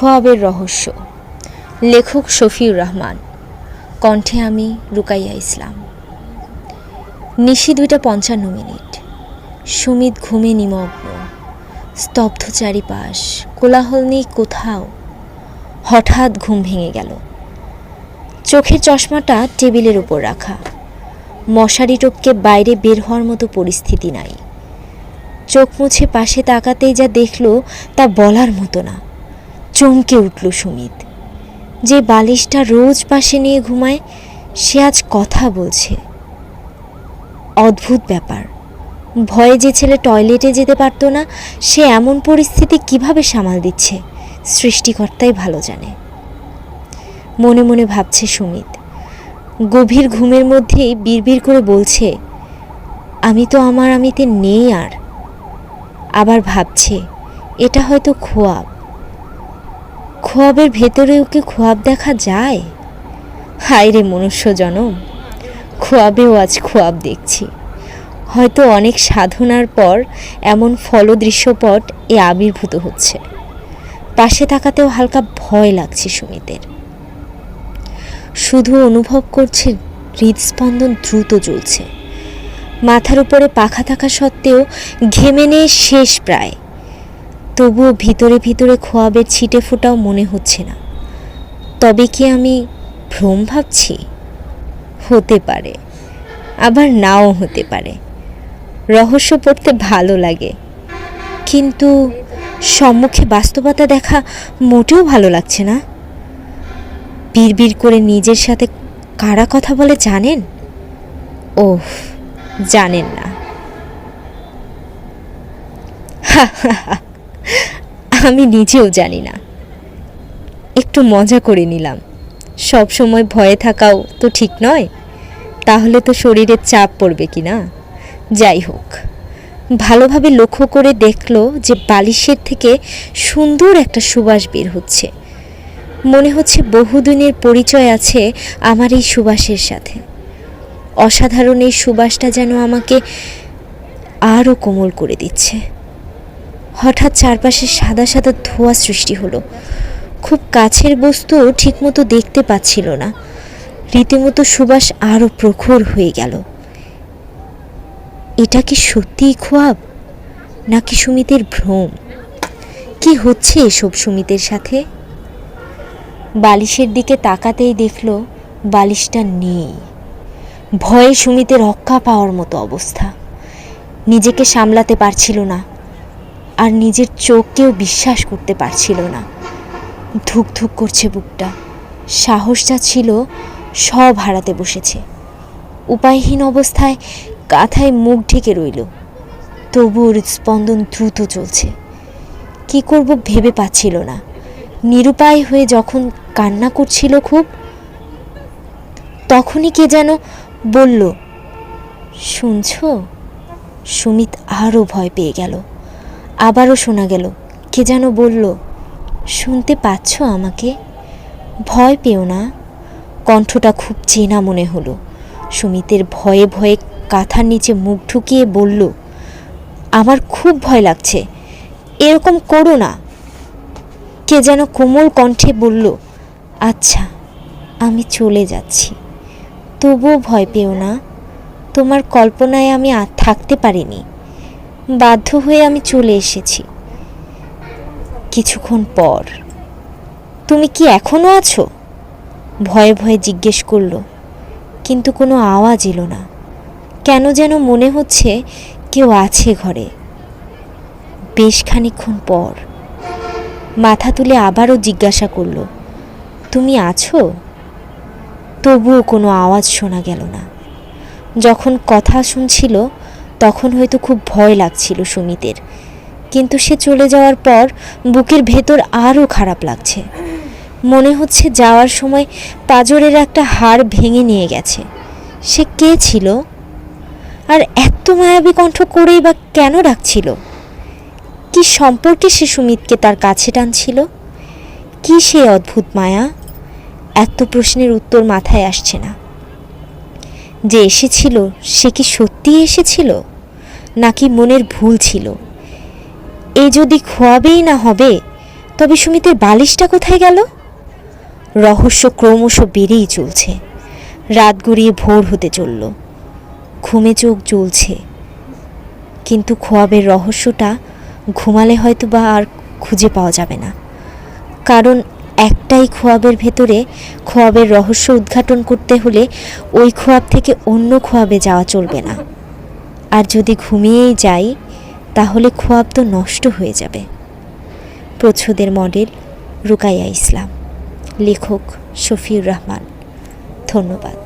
খোয়াবের রহস্য। লেখক শফিউর রহমান। কণ্ঠে আমি রুকাইয়া ইসলাম। নিশি দুইটা পঞ্চান্ন মিনিট। সুমিত ঘুমে নিমগ্ন। স্তব্ধ চারিপাশ। কোলাহল নেই কোথাও। হঠাৎ ঘুম ভেঙে গেল। চোখের চশমাটা টেবিলের উপর রাখা। মশারি টপকে বাইরে বের হওয়ার মতো পরিস্থিতি নাই। চোখ মুছে পাশে তাকাতেই যা দেখল তা বলার মতো না। চমকে উঠল সুমিত। যে বালিশটা রোজ পাশে নিয়ে ঘুমায়, সে আজ কথা বলছে। অদ্ভুত ব্যাপার। ভয়ে যে ছেলে টয়লেটে যেতে পারতো না, সে এমন পরিস্থিতি কীভাবে সামাল দিচ্ছে, সৃষ্টিকর্তাই ভালো জানে। মনে মনে ভাবছে সুমিত। গভীর ঘুমের মধ্যেই বিড়বিড় করে বলছে, আমি তো আমার আমিতে নেই আর। আবার ভাবছে, এটা হয়তো খোয়াব। খোয়াবের ভেতরে ওকে খোয়াব দেখা যায়? হায় রে মনুষ্য জনম খোয়াবেও আজ খোয়াব দেখছি। হয়তো অনেক সাধনার পর এমন ফলদৃশ্যপট এ আবির্ভূত হচ্ছে। পাশে তাকাতেও হালকা ভয় লাগছে সুমিতের। শুধু অনুভব করছে হৃদস্পন্দন দ্রুত চলছে মাথার উপরে পাখা থাকা সত্ত্বেও ঘেমে নেয় শেষ প্রায়। তবুও ভিতরে ভিতরে খোয়াবের ছিটে ফোটাও মনে হচ্ছে না। তবে কি আমি ভ্রম ভাবছি? হতে পারে। আবার নাও হতে পারে। রহস্য পড়তে ভালো লাগে। কিন্তু সম্মুখে বাস্তবতা দেখা মোটেও ভালো লাগছে না। বিড়বিড় করে নিজের সাথে কারা কথা বলে জানেন? ওহ, জানেন না। আমি নিজেও জানি না। একটু মজা করে নিলাম। সব সময় ভয়ে থাকাও তো ঠিক নয়। তাহলে তো শরীরে চাপ পড়বে কি না? যাই হোক। ভালোভাবে লক্ষ্য করে দেখল যে বালিশের থেকে সুন্দর একটা সুবাস বের হচ্ছে। মনে হচ্ছে বহুদিনের পরিচয় আছে আমার এই সুবাসের সাথে। অসাধারণ এই সুবাসটা যেন আমাকে আরও কোমল করে দিচ্ছে। হঠাৎ চারপাশে সাদা সাদা ধোঁয়া সৃষ্টি হলো। খুব কাছের বস্তু ঠিকমতো দেখতে পাচ্ছিল না। রীতিমতো সুবাস আরও প্রখর হয়ে গেল। এটা কি সত্যিই খোয়াব, নাকি সুমিতের ভ্রম? কি হচ্ছে এসব সুমিতের সাথে? বালিশের দিকে তাকাতেই দেখল, বালিশটা নেই। ভয়ে সুমিতের রক্ষা পাওয়ার মতো অবস্থা। নিজেকে সামলাতে পারছিল না। আর নিজের চোখকেও বিশ্বাস করতে পারছিল না। ধুক ধুক করছে বুকটা। সাহস যা ছিল, সব হারাতে বসেছে। উপায়হীন অবস্থায় কাঁথায় মুখ ঢেকে রইল। তবুও স্পন্দন দ্রুত চলছে। কি করব ভেবে পাচ্ছিল না। নিরুপায় হয়ে যখন কান্না করছিল খুব, তখনই কে যেন বলল, শুনছ? সুমিত আরও ভয় পেয়ে গেল। আবারও শোনা গেল। কে যেন বলল, শুনতে পাচ্ছ আমাকে? ভয় পেও না। কণ্ঠটা খুব চেনা মনে হলো। সুমিতের ভয়ে ভয়ে কাঁথার নিচে মুখ ঢুকিয়ে বলল, আমার খুব ভয় লাগছে। এরকম করো না। কে যেন কোমল কণ্ঠে বলল আচ্ছা আমি চলে যাচ্ছি। তবুও ভয় পেও না। তোমার কল্পনায় আমি থাকতে পারিনি। বাধ্য হয়ে আমি চলে এসেছি। কিছুক্ষণ পর, তুমি কি এখনও আছো? ভয়ে ভয়ে জিজ্ঞেস করল, কিন্তু কোনো আওয়াজ এলো না। কেন যেন মনে হচ্ছে কেউ আছে ঘরে। বেশ খানিক্ষণ পর, মাথা তুলে আবারও জিজ্ঞাসা করল, তুমি আছো? তবুও কোনো আওয়াজ শোনা গেল না। যখন কথা শুনছিল তখন হয়তো খুব ভয় লাগছিল সুমিতের। কিন্তু সে চলে যাওয়ার পর বুকের ভেতর আরও খারাপ লাগছে। মনে হচ্ছে যাওয়ার সময় পাজরের একটা হাড় ভেঙে নিয়ে গেছে। সে কে ছিল? আর এত মায়াবী কণ্ঠ করেই বা কেন ডাকছিল? কি সম্পর্কে সে সুমিতকে তার কাছে টানছিল? কি সে অদ্ভুত মায়া? এত প্রশ্নের উত্তর মাথায় আসছে না। যে এসেছিল, সে কি সত্যিই এসেছিল? নাকি মনের ভুল ছিল? এ যদি খোয়াবেই না হবে, তবে সুমিতের বালিশটা কোথায় গেল? রহস্য ক্রমশ বেড়েই চলছে। রাত গড়িয়ে ভোর হতে চলল। ঘুমে চোখ জ্বলছে। কিন্তু খোয়াবের রহস্যটা ঘুমালে হয়তো বা আর খুঁজে পাওয়া যাবে না। কারণ একটাই খোয়াবের ভেতরে খোয়াবের রহস্য উদ্ঘাটন করতে হলে ওই খোয়াব থেকে অন্য খোয়াবে যাওয়া চলবে না। আর যদি ঘুমিয়েই যাই, তাহলে খোয়াব তো নষ্ট হয়ে যাবে। প্রচ্ছদের মডেল রুকাইয়া ইসলাম। লেখক শফিউর রহমান। ধন্যবাদ।